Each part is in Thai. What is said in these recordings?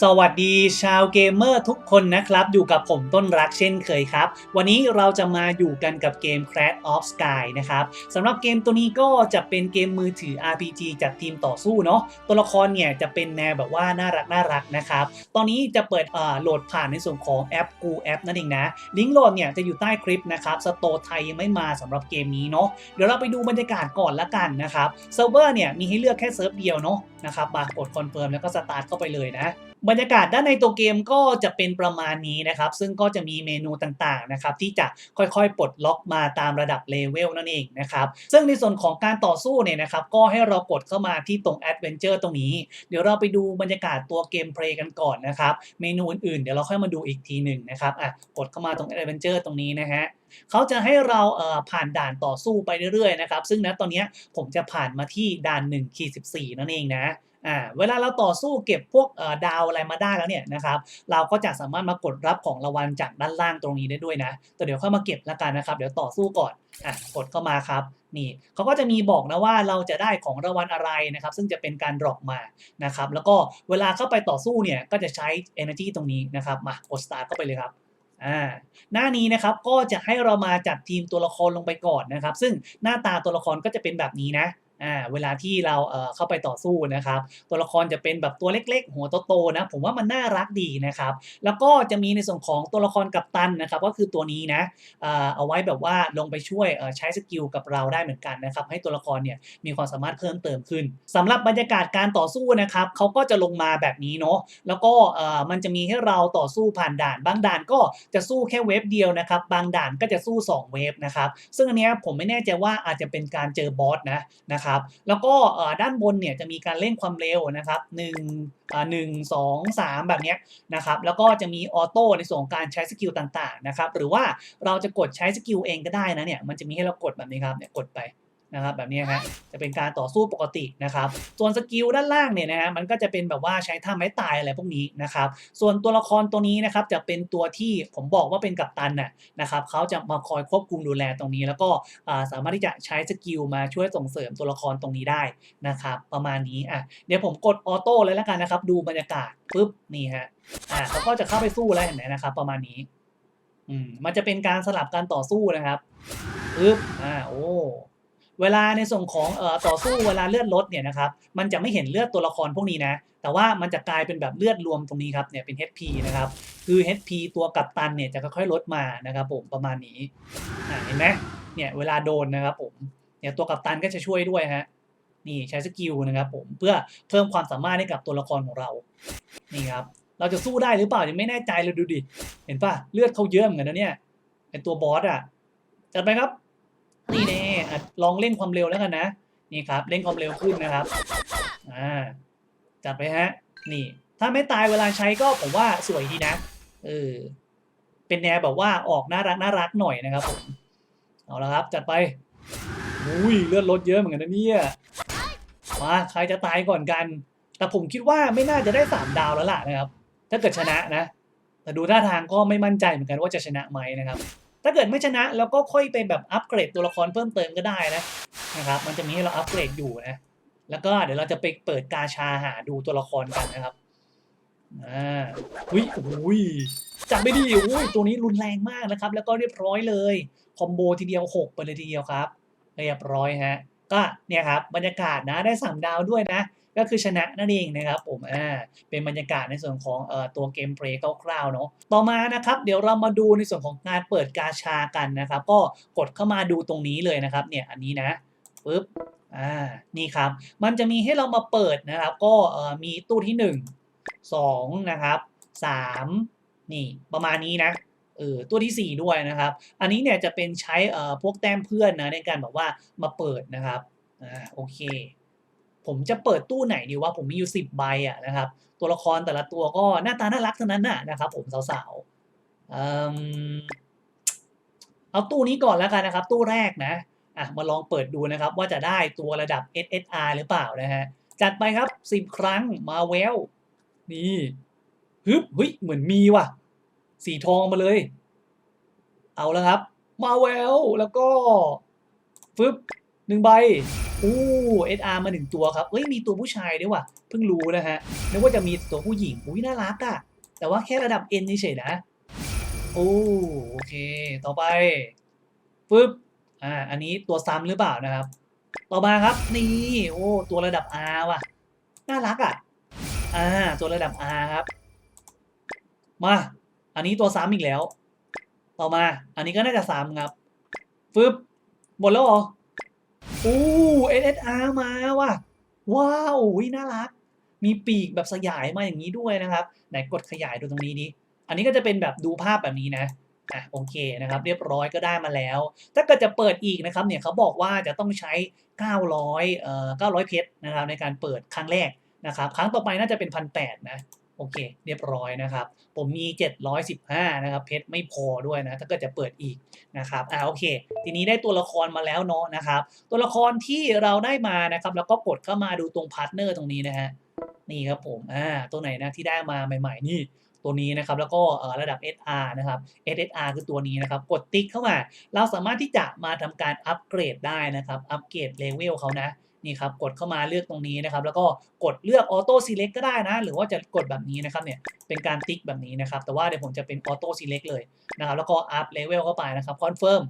สวัสดีชาวเกมเมอร์ทุกคนนะครับ อยู่กับผมต้นรักเช่นเคยครับ วันนี้เราจะมาอยู่กันกับเกม Crash of Sky นะครับสำหรับเกมตัวนี้ก็จะเป็นเกมมือถือ RPG จากทีมต่อสู้เนาะตัวละครเนี่ยจะเป็นแนวแบบว่าน่ารักน่ารักนะครับ ตอนนี้จะเปิดโหลดผ่านในส่วนของแอปกูแอปนั่นเองนะลิงก์โหลดเนี่ยจะอยู่ใต้คลิปนะครับสโตร์ไทยยังไม่มาสำหรับเกมนี้เนาะเดี๋ยวเราไปดูบรรยากาศก่อนละกันนะครับเซิร์ฟเวอร์เนี่ยมีให้เลือกแค่เซิร์ฟเดียวเนาะนะครับมากดคอนเฟิร์มแล้วก็สตาร์ทเข้าไปเลยนะบรรยากาศด้านในตัวเกมก็จะเป็นประมาณนี้นะครับ ซึ่งก็จะมีเมนูต่างๆนะครับที่จะค่อยๆ ปลดล็อกมาตามระดับเลเวลนั่นเองนะครับ ซึ่งในส่วนของการต่อสู้เนี่ยนะครับก็ให้เรากดเข้ามาที่ตรง Adventure ตรงนี้ เดี๋ยวเราไปดูบรรยากาศตัวเกมเพลย์กันก่อนนะครับ เมนูอื่นๆ เดี๋ยวเราค่อยมาดูอีกทีหนึ่งนะครับอะกดเข้ามาตรง Adventure ตรงนี้นะฮะเขาจะให้เราเอ่อผ่านด่านต่อสู้ไปเรื่อยๆนะครับ ซึ่งณตอนนี้ผมจะผ่านมาที่ด่าน1ขีด14 นั่นเองนะ อ่าเวลาเราต่อสู้เก็บพวกเอ่อดาวอะไรมาได้แล้วเนี่ยนะครับเราก็จะสามารถมากดรับของรางวัลจากด้านล่างตรงนี้ได้ด้วยนะแต่เดี๋ยวค่อยมาเก็บล้วกันนะครับ เดี๋ยวต่อสู้ก่อนอะกดเข้ามาครับนี่เขาก็จะมีบอกนะว่าเราจะได้ของรางวัลอะไรนะครับ ซึ่งจะเป็นการดรอปมานะครับ แล้วก็เวลาเข้าไปต่อสู้เนี่ยก็จะใช้ energy ตรงนี้นะครับมากด start เข้าไปเลยครับหน้านี้นะครับก็จะให้เรามาจัดทีมตัวละครลงไปก่อนนะครับ ซึ่งหน้าตาตัวละครก็จะเป็นแบบนี้นะ อ่าเวลาที่เราเอ่อเข้าไปต่อสู้นะครับ ตัวละครจะเป็นแบบตัวเล็ก ๆ หัวโตๆนะผมว่ามันน่ารักดีนะครับ แล้วก็จะมีในส่วนของตัวละครกัปตันนะครับ ก็คือตัวนี้นะเอ่อเอาไว้แบบว่าลงไปช่วยเอ่อใช้สกิลกับเราได้เหมือนกันนะครับ ให้ตัวละครเนี่ยมีความสามารถเพิ่มเติมขึ้นสำหรับบรรยากาศการต่อสู้นะครับเขาก็จะลงมาแบบนี้เนาะแล้วก็เอ่อมันจะมีให้เราต่อสู้ผ่านด่าน บางด่านก็จะสู้แค่เวฟเดียวนะครับ บางด่านก็จะสู้ 2 เวฟนะครับ ซึ่งอันนี้ผมไม่แน่ใจว่าอาจจะเป็นการเจอบอสนะนะครับแล้วก็ด้านบนเนี่ยจะมีการเร่งความเร็วนะครับ1อ่งหนึ่งสองสามแบบนี้นะครับ แล้วก็จะมีออโต้ในส่วนของการใช้สกิลต่างๆนะครับ หรือว่าเราจะกดใช้สกิลเองก็ได้นะเนี่ย มันจะมีให้เรากดแบบนี้ครับ เนี่ยกดไป นะครับแบบนี้ฮะจะเป็นการต่อสู้ปกตินะครับ ส่วนสกิลด้านล่างเนี่ยนะฮะมันก็จะเป็นแบบว่าใช้ท่าไม้ตายอะไรพวกนี้นะครับ ส่วนตัวละครตัวนี้นะครับจะเป็นตัวที่ผมบอกว่าเป็นกัปตันน่ะนะครับเขาจะมาคอยควบคุมดูแลตรงนี้ แล้วก็สามารถที่จะใช้สกิลมาช่วยส่งเสริมตัวละครตรงนี้ได้นะครับ ประมาณนี้อะเดี๋ยวผมกดออโต้เลยแล้วกันนะครับ ดูบรรยากาศปุ๊บนี่ฮะอ่าเขาก็จะเข้าไปสู้แล้วเห็นไหมนะครับ ประมาณนี้อืมมันจะเป็นการสลับการต่อสู้นะครับปึ๊บอ่าโอ้ เวลาในส่วนของเอ่อต่อสู้เวลาเลือดลดเนี่ยนะครับมันจะไม่เห็นเลือดตัวละครพวกนี้นะแต่ว่ามันจะกลายเป็นแบบเลือดรวมตรงนี้ครับเนี่ยเป็น HP นะครับคือ HP ตัวกัปตันเนี่ยจะค่อยๆลดมานะครับผมประมาณนี้เห็นไหมเนี่ยเวลาโดนนะครับผมเนี่ยตัวกัปตันก็จะช่วยด้วยฮะนี่ใช้สกิลนะครับผมเพื่อเพิ่มความสามารถให้กับตัวละครของเรานี่ครับเราจะสู้ได้หรือเปล่ายังไม่แน่ใจเลยดูดิเห็นป่ะเลือดเขาเยอะเหมือนกันนะเนี่ยเป็นตัวบอสอะจัดไปครับนี่แน่ อะลองเร่งความเร็วแล้วกันนะ นี่ครับเร่งความเร็วขึ้นนะครับ อ่า จัดไปฮะ นี่ ถ้าไม่ตายเวลาใช้ก็ผมว่าสวยดีนะ เออ เป็นแนวแบบว่าออกน่ารักน่ารักหน่อยนะครับผม เอาละครับ จัดไป อุ้ยเลือดลดเยอะเหมือนกันนะเนี่ย มาใครจะตายก่อนกัน แต่ผมคิดว่าไม่น่าจะได้สามดาวแล้วล่ะนะครับ ถ้าเกิดชนะนะ แต่ดูท่าทางก็ไม่มั่นใจเหมือนกันว่าจะชนะไหมนะครับ ถ้าเกิดไม่ชนะเราก็ค่อยไปแบบอัปเกรดตัวละครเพิ่มเติมก็ได้นะนะครับ มันจะมีให้เราอัปเกรดอยู่นะ แล้วก็เดี๋ยวเราจะไปเปิดกาชาหาดูตัวละครกันนะครับอ่าอุ้ยอุ้ยจับไม่ดีอุ้ยตัวนี้รุนแรงมากนะครับ แล้วก็เรียบร้อยเลยคอมโบทีเดียวหกไปเลยทีเดียวครับ เรียบร้อยฮะก็เนี่ยครับบรรยากาศนะได้สามดาวด้วยนะ ก็คือชนะนั่นเองนะครับผมอ่าเป็นบรรยากาศในส่วนของเอ่อตัวเกมเพลย์คร่าวๆเนาะต่อมานะครับเดี๋ยวเรามาดูในส่วนของการเปิดกาชากันนะครับ ก็กดเข้ามาดูตรงนี้เลยนะครับเนี่ยอันนี้นะปึ๊บอ่านี่ครับ มันจะมีให้เรามาเปิดนะครับ ก็เอ่อมีตู้ที่หนึ่งสองนะครับสามนี่ประมาณนี้นะเออตัวที่ 4 ด้วยนะครับ อันนี้เนี่ยจะเป็นใช้เอ่อพวกแต้มเพื่อนนะในการแบบว่ามาเปิดนะครับอ่าโอเค ผมจะเปิดตู้ไหนดีว่าผมมีอยู่10ใบอะนะครับ ตัวละครแต่ละตัวก็หน้าตาน่ารักทั้งนั้นน่ะนะครับ ผมสาวๆเอิ่มเอาตู้นี้ก่อนแล้วกันนะครับ ตู้แรกนะอะมาลองเปิดดูนะครับ ว่าจะได้ตัวระดับ SSR หรือเปล่านะฮะจัดไปครับ10ครั้งมาเวลนี่ฮึบเฮ้ยเหมือนมีว่ะ สีทองมาเลย เอาแล้วครับ มาแววแล้วก็ฟึบหนึ่งใบ อู้เอสอาร์มาหนึ่งตัวครับเอ้ยมีตัวผู้ชายด้วยว่ะเพิ่งรู้นะฮะนึกว่าจะมีตัวผู้หญิงอุ้ยน่ารักอะแต่ว่าแค่ระดับ N เฉยนะโอ้โอเค ต่อไปปึ๊บอ่าอันนี้ตัวซ้ำหรือเปล่านะครับ ต่อมาครับนี่โอ้ตัวระดับ R ว่ะน่ารักอะอ่าตัวระดับ R ครับ มาอันนี้ตัวซ้ำอีกแล้ว ต่อมา อันนี้ก็น่าจะซ้ำครับฟึบหมดแล้วเหรอ อู้ SSR มาว่ะ ว้าวอุ๊ยน่ารัก มีปีกแบบสยายมาอย่างนี้ด้วยนะครับ ไหนกดขยายดูตรงนี้ดิ อันนี้ก็จะเป็นแบบดูภาพแบบนี้นะอะโอเคนะครับ เรียบร้อยก็ได้มาแล้ว ถ้าเกิดจะเปิดอีกนะครับเนี่ยเขาบอกว่าจะต้องใช้ 900เอ่อ900 เพชรนะครับในการเปิดครั้งแรกนะครับ ครั้งต่อไปน่าจะเป็นพันแนะ อเค เรียบร้อยนะครับ ผมมี 715 นะครับ เพชรไม่พอด้วยนะ ถ้าเกิดจะเปิดอีกนะครับอ่าโอเค ทีนี้ได้ตัวละครมาแล้วเนาะนะครับ ตัวละครที่เราได้มานะครับ แล้วก็กดเข้ามาดูตรงพาร์ทเนอร์ตรงนี้นะฮะ นี่ครับผม อ่า ตัวไหนนะที่ได้มาใหม่ๆ นี่ตัวนี้นะครับแล้วก็เอ่อระดับ SR นะครับ SSR คือตัวนี้นะครับ กดติ๊กเข้ามา เราสามารถที่จะมาทำการอัปเกรดได้นะครับ อัปเกรดเลเวลเขานะ นี่ครับกดเข้ามาเลือกตรงนี้นะครับ แล้วก็กดเลือกออโต้ซีเล็กก็ได้นะ หรือว่าจะกดแบบนี้นะครับเนี่ยเป็นการติ๊กแบบนี้นะครับ แต่ว่าเดี๋ยวผมจะเป็นออโต้ซีเล็กเลยนะครับ แล้วก็อัพเลเวลเข้าไปนะครับคอนเฟิร์ม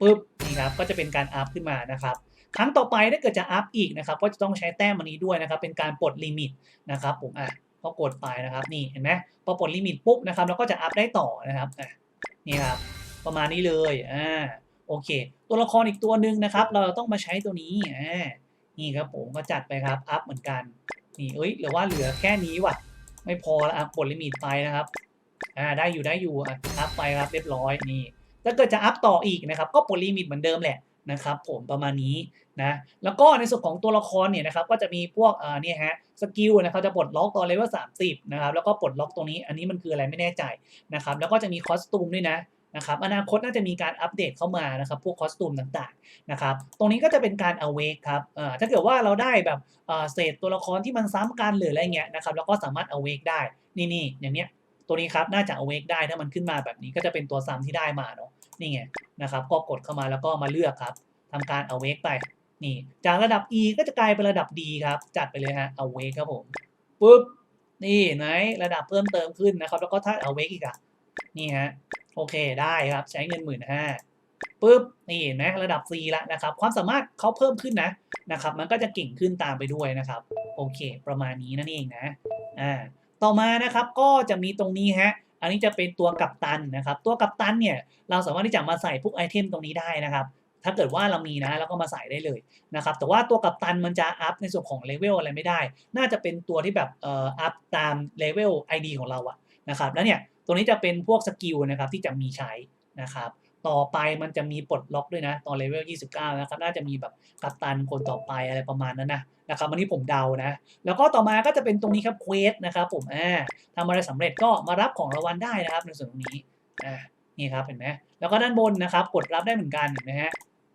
ปุ๊บนี่ครับก็จะเป็นการอัพขึ้นมานะครับครั้งต่อไปถ้าเกิดจะอัพอีกนะครับก็จะต้องใช้แต้มอันนี้ด้วยนะครับ เป็นการปลดลิมิตนะครับ ผมอะก็กดไปนะครับ นี่เห็นไหมพอปลดลิมิตปุ๊บนะครับเราก็จะอัพได้ต่อนะครับอะนี่ครับประมาณนี้เลยอ่าโอเค ตัวละครอีกตัวหนึ่งนะครับ เราต้องมาใช้ตัวนี้อ่า นี่ครับผมก็จัดไปครับอัพเหมือนกันนี่เอ้ยหรือว่าเหลือแค่นี้ว่ะ ไม่พอละอะปลดลิมิตไปนะครับอ่าได้อยู่ได้อยู่อะอัพไปครับเรียบร้อยนี่ถ้าเกิดจะอัพต่ออีกนะครับ ก็ปลดลิมิตเหมือนเดิมแหละนะครับผมประมาณนี้นะแล้วก็ในส่วนของตัวละครเนี่ยนะครับก็จะมีพวกอ่าเนี่ยฮะสกิลนะครับจะปลดล็อกตอนเลเวล30นะครับแล้วก็ปลดล็อกตรงนี้อันนี้มันคืออะไรไม่แน่ใจนะครับแล้วก็จะมีคอสตูมด้วยนะ นะครับอนาคตน่าจะมีการอัปเดตเข้ามานะครับพวกคอสตูมต่างๆนะครับตรงนี้ก็จะเป็นการ awake ครับถ้าเกิดว่าเราได้แบบเศษตัวละครที่มันซ้ำกันหรืออะไรเงี้ยนะครับแล้วก็สามารถ awake ได้นี่นี่อย่างเนี้ยตัวนี้ครับน่าจะ awake ได้ถ้ามันขึ้นมาแบบนี้ก็จะเป็นตัวซ้ำที่ได้มาเนาะนี่ไงนะครับก็กดเข้ามาแล้วก็มาเลือกครับทำการ awake ไปนี่จากระดับ E ก็จะกลายเป็นระดับ D ครับจัดไปเลยฮะ awake ครับผมปุ๊บนี่ไหนระดับเพิ่มเติมขึ้นนะครับ แล้วก็ถ้า awake อีกอะนี่ฮะ โอเคได้ครับใช้เงินหมื่นห้าปุ๊บนี่เห็นไหมระดับ C แล้วนะครับ ความสามารถเขาเพิ่มขึ้นนะนะครับ มันก็จะเก่งขึ้นตามไปด้วยนะครับ โอเค ประมาณนี้นั่นเองนะอ่าต่อมานะครับก็จะมีตรงนี้ฮะอันนี้จะเป็นตัวกัปตันนะครับ ตัวกัปตันเนี่ยเราสามารถที่จะมาใส่พวกไอเทมตรงนี้ได้นะครับถ้าเกิดว่าเรามีนะแล้วก็มาใส่ได้เลยนะครับแต่ว่าตัวกัปตันมันจะอัพในส่วนของเลเวลอะไรไม่ได้ น่าจะเป็นตัวที่แบบเอ่ออัพตามเลเวล ID ของเราอะนะครับแล้วเนี่ย ตัวนี้จะเป็นพวกสกิลนะครับที่จะมีใช้นะครับ ต่อไปมันจะมีปลดล็อกด้วยนะ ตอนเลเวล 29 นะครับ น่าจะมีแบบกัปตันคนต่อไปอะไรประมาณนั้นนะนะครับอันนี้ผมเดานะ แล้วก็ต่อมาก็จะเป็นตรงนี้ครับเควสนะครับผมอ่าทำอะไรสำเร็จก็มารับของรางวัลได้นะครับ ในส่วนตรงนี้อ่านี่ครับเห็นไหมแล้วก็ด้านบนนะครับ กดรับได้เหมือนกันเห็นไหมฮะ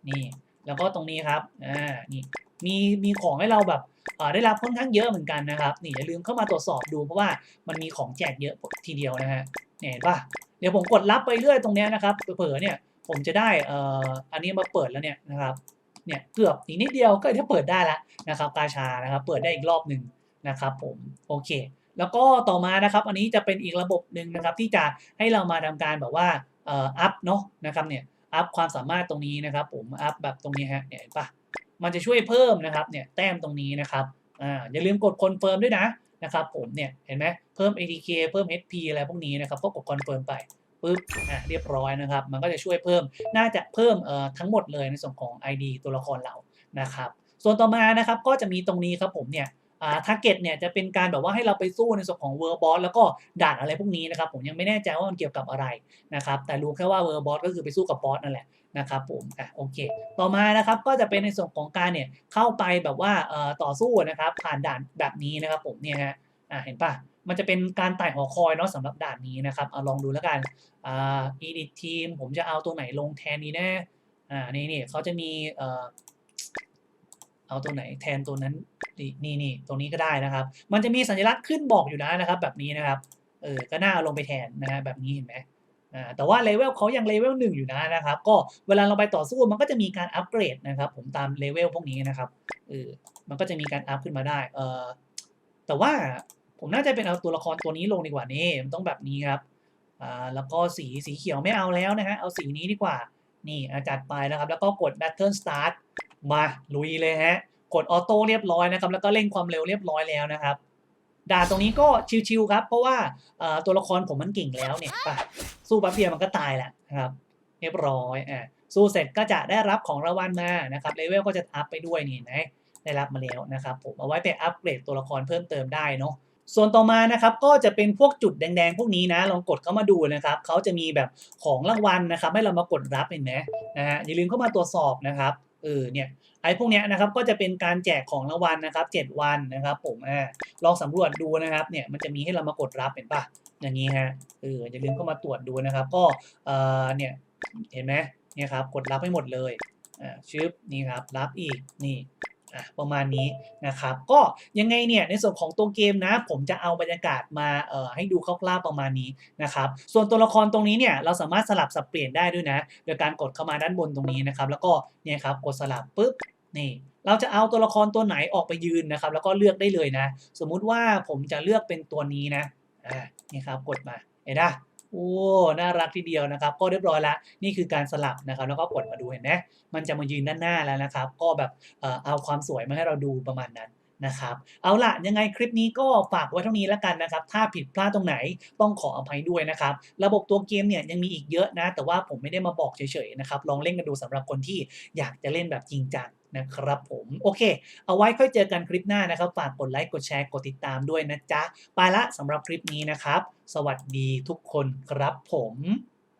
นี่แล้วก็ตรงนี้ครับอ่านี่ มีมีของให้เราแบบอ่าได้รับค่อนข้างเยอะเหมือนกันนะครับนี่อย่าลืมเข้ามาตรวจสอบดูเพราะว่ามันมีของแจกเยอะทีเดียวนะฮะเนี่ยเห็นปะเดี๋ยวผมกดรับไปเรื่อยตรงนี้นะครับเผลอเนี่ยผมจะได้เอ่ออันนี้มาเปิดแล้วเนี่ยนะครับเนี่ยเกือบอีกนิดเดียวก็จะเปิดได้แล้วนะครับกาชานะครับเปิดได้อีกรอบหนึ่งนะครับผมโอเค แล้วก็ต่อมานะครับอันนี้จะเป็นอีกระบบหนึ่งนะครับที่จะให้เรามาทำการแบบว่าเอ่ออัพเนาะนะครับเนี่ยอัพความสามารถตรงนี้นะครับผมอัพแบบตรงนี้ฮะเนี่ยเห็นปะ มันจะช่วยเพิ่มนะครับเนี่ยแต้มตรงนี้นะครับอ่าอย่าลืมกดคอนเฟิร์มด้วยนะนะครับผมเนี่ยเห็นไหมเพิ่ม ATK เพิ่ม HP อะไรพวกนี้นะครับก็กดคอนเฟิร์มไปปุ๊บอะเรียบร้อยนะครับ มันก็จะช่วยเพิ่มน่าจะเพิ่มเอ่อทั้งหมดเลยในส่วนของ ID ตัวละครเรานะครับ ส่วนต่อมานะครับก็จะมีตรงนี้ครับผมเนี่ย อ่าทาร์เก็ตเนี่ยจะเป็นการแบบว่าให้เราไปสู้ในส่วนของเวอร์บอสแล้วก็ด่านอะไรพวกนี้นะครับผมยังไม่แน่ใจว่ามันเกี่ยวกับอะไรนะครับแต่รู้แค่ว่าเวอร์บอสก็คือไปสู้กับบอสนั่นแหละนะครับผมอะโอเค ต่อมานะครับก็จะเป็นในส่วนของการเนี่ยเข้าไปแบบว่าเอ่อต่อสู้นะครับผ่านด่านแบบนี้นะครับผมเนี่ยฮะอ่าเห็นปะมันจะเป็นการไต่หอคอยเนาะสำหรับด่านนี้นะครับเอาลองดูแล้วกันอ่า edit team ผมจะเอาตัวไหนลงแทนดีแน่อ่านี่นี่เขาจะมีเอ่อ เอาตัวไหนแทนตัวนั้นนี่นี่นตรงนี้ก็ได้นะครับ มันจะมีสัญลักษณ์ขึ้นบอกอยู่นะนะครับ แบบนี้นะครับเออก็น่าเอาลงไปแทนนะฮะแบบนี้เห็นไหมอ่าแต่ว่าเลเวลเขายังเลเวลหนึ่งอยู่นะนะครับ ก็เวลาเราไปต่อสู้มันก็จะมีการอัปเกรดนะครับ ผมตามเลเวลพวกนี้นะครับเออมันก็จะมีการอัพขึ้นมาได้เออแต่แต่ว่าผมน่าจะเป็นเอาตัวละครตัวนี้ลงดีกว่านี่มันต้องแบบนี้ครับอ่าแล้วก็สีสีเขียวไม่เอาแล้วนะฮะเอาสีนี้ดีกว่านี่อาจัดไปนะครับ แล้วก็กด Battle Start มาลุยเลยฮะ กดออโต้เรียบร้อยนะครับ แล้วก็เร่งความเร็วเรียบร้อยแล้วนะครับ ด่าตรงนี้ก็ชิวๆครับ เพราะว่าตัวละครผมมันเก่งแล้วเนี่ยไปสู้แป๊บเดียวมันก็ตายแหละนะครับ เรียบร้อยอ่าสู้เสร็จก็จะได้รับของรางวัลมานะครับเลเวลก็จะอัพไปด้วยนี่นะได้รับมาแล้วนะครับผมเอาไว้ไปอัปเกรดตัวละครเพิ่มเติมได้เนาะส่วนต่อมานะครับก็จะเป็นพวกจุดแดงๆ พวกนี้นะลองกดเข้ามาดูนะครับเขาจะมีแบบของรางวัลนะครับ ให้เรามากดรับเห็นไหมนะฮะอย่าลืมเข้ามาตรวจสอบนะครับ เออเนี่ยไอ้พวกเนี้ยนะครับก็จะเป็นการแจกของรางวัลนะครับ 7 วันนะครับ ผมอ่าลองสำรวจดูนะครับเนี่ยมันจะมีให้เรามากดรับเห็นปะอย่างนี้ฮะเอออย่าลืมเข้ามาตรวจดูนะครับ ก็เออเนี่ยเห็นไหมเนี่ยครับกดรับให้หมดเลยอ่าชึบนี่ครับรับอีกนี่ อะประมาณนี้นะครับก็ยังไงเนี่ยในส่วนของตัวเกมนะผมจะเอาบรรยากาศมาเอ่อให้ดูคร่าวๆประมาณนี้นะครับส่วนตัวละครตรงนี้เนี่ยเราสามารถสลับสับเปลี่ยนได้ด้วยนะ โดยการกดเข้ามาด้านบนตรงนี้นะครับแล้วก็เนี่ยครับกดสลับปุ๊บนี่เราจะเอาตัวละครตัวไหนออกไปยืนนะครับ แล้วก็เลือกได้เลยนะ สมมุติว่าผมจะเลือกเป็นตัวนี้นะอ่านี่ครับกดมาเห็นไหม โอ้ น่ารักทีเดียวนะครับ ก็เรียบร้อยละนี่คือการสลับนะครับ แล้วก็กดมาดูเห็นไหมมันจะมายืนด้านหน้าแล้วนะครับ ก็แบบเออเอาความสวยมาให้เราดูประมาณนั้นนะครับ เอาละยังไงคลิปนี้ก็ฝากไว้เท่านี้แล้วกันนะครับ ถ้าผิดพลาดตรงไหนต้องขออภัยด้วยนะครับ ระบบตัวเกมเนี่ยยังมีอีกเยอะนะ แต่ว่าผมไม่ได้มาบอกเฉยๆนะครับ ลองเล่นกันดูสำหรับคนที่อยากจะเล่นแบบจริงจัง นะครับผมโอเค เอาไว้ค่อยเจอกันคลิปหน้านะครับ ฝากกดไลค์กดแชร์กดติดตามด้วยนะจ๊ะ ไปละสำหรับคลิปนี้นะครับ สวัสดีทุกคนครับผม